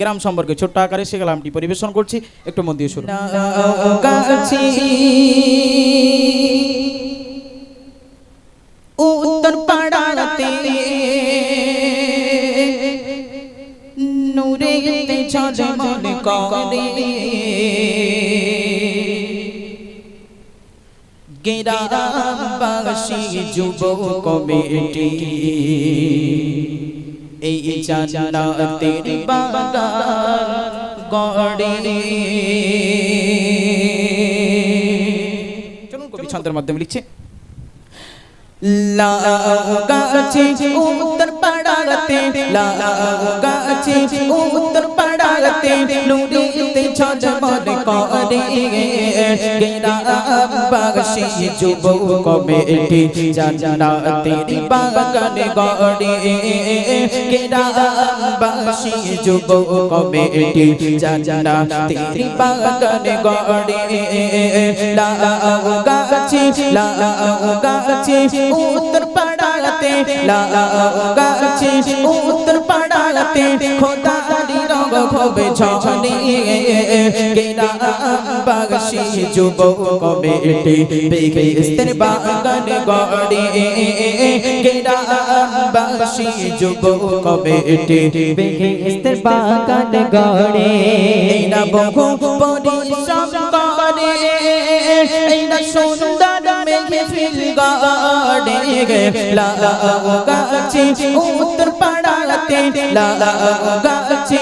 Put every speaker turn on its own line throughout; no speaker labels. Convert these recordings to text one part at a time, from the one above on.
গ্রাম সম্পর্কে ছোট্ট আকারে সে কালামটি পরিবেশন করছি। একটু মন দিয়ে শুরু উত্তর পাড়াতে নূরে ঝলমল করে। গেরাবাসী যুবক কমিটি। এই জান্নাতের বাগান। গড়ে ছন্দের মাধ্যমে লিখছে লাগাছে উত্তর পাড়াতে লাগাছে উত্তর পাড়াতে করে গেরা বাগসি যুবক কমিটি জান্নাতের বাগান উত্তর পাড়াতে পাড়াতে খোদারি রঙ হবে ঝলে গেরা বাগসি যুবক কমিটি বেগেস্তের বাগান গড়ে। গেরা বাগসি যুবক কমিটি
বেহেস্তের বাগান গড়ে।
এইনা বহু পরিশ্রম করে। এইনা সুন্দর মেঘে ফিল গড়ে লাগাছে উত্তর পাড়াতে লাগাছে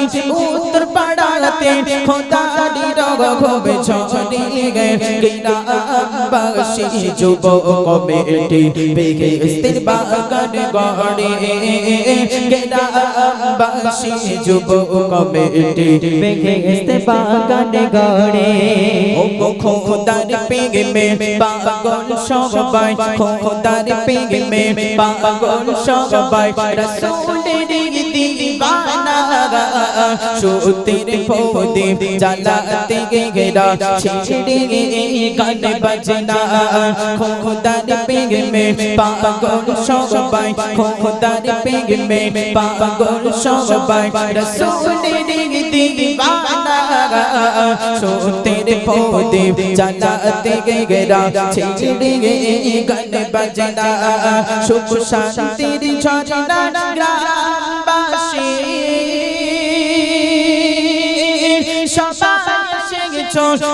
উত্তর পাড়াতে খোদারি রগ খুব ছড়ে গেরা বাসি যুব কমিটি বেগে স্থির বাগান গড়ে। গেরা বাসি যুব কমিটি
বেহেস্তের বাগান গড়ে।
ও খোদার পেগে মে পাগল সবাই। খোদার পেগে মে পাগল সবাই। রসুলের দিবানা সুতের পোদে জ্বালাতে গেরা, ছেড়ে গান বাজনা। খোদার পেগে মে পাগল সবাই, খোদার পেগে মে পাগল সবাই। রসুলের দিবানা সোতের পৌদে জানাতে গেরা, ছেড়ে গান বাজনা। সুখ শান্তির ঝরনা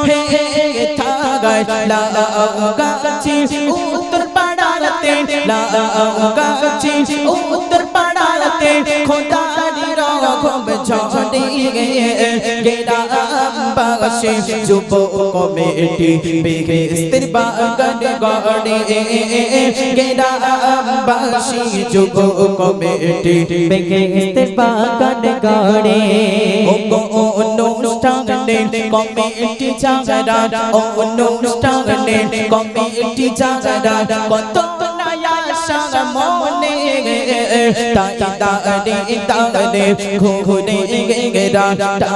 হে থাগায় লাগাছি উত্তর পাড়াতে লাগাছি উত্তর পাড়াতে গেরা বাসে যুব কমিটি বেগেস্তের বাগান গড়ে গেরা বাসি যুব কমিটি
বেহেস্তের বাগান গড়ে
অনুষ্ঠানে কমিটি জাগরা অনুষ্ঠানে কমিটি জাগরা কত মনে তাই দাঁড়ে ঘুরে গেরা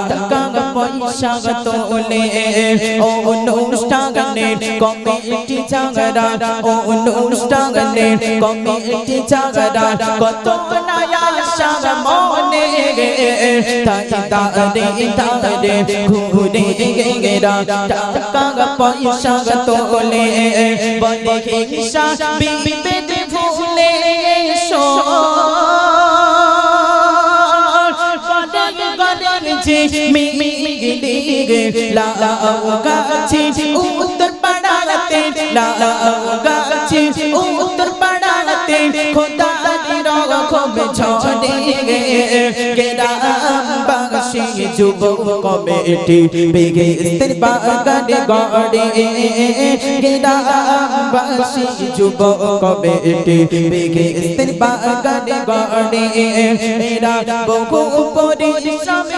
টাকা পয়সা তোলে অনুষ্ঠানে কমিটি জাগরা অনুষ্ঠানে কমিটি জাগরা। কত নয়া মনে তাই দাঁড়ে দাঁড়ে ঘুরে গেরা উত্তর পাড়াতে লাগাছি উত্তর পাড়াতে খোদারি রকম ঝড়ে গেরা বাসি যুব কমিটি বেগেস্তের বাগান গড়ে গেরা বাসি যুব কমিটি বেগেস্তের বাগান গড়ে এরা বহু পরিশ্রম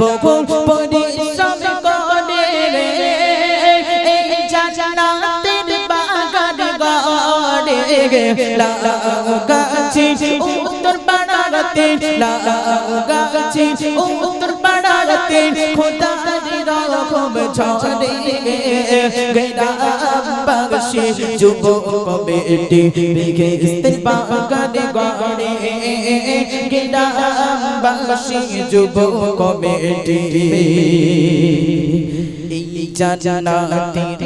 বহু পরিশ্রম করে এই জান্নাতের বাগান গড়ে লাগাছি উত্তর পাড়াতে লাগাছি উত্তর পাড়াতে খোদারি রকম ঘুম ঝরে বাগশি যুব কমিটি বেহেস্তের গানে গড়ে গেরাম বাসি যুব কমিটি এই জানাতের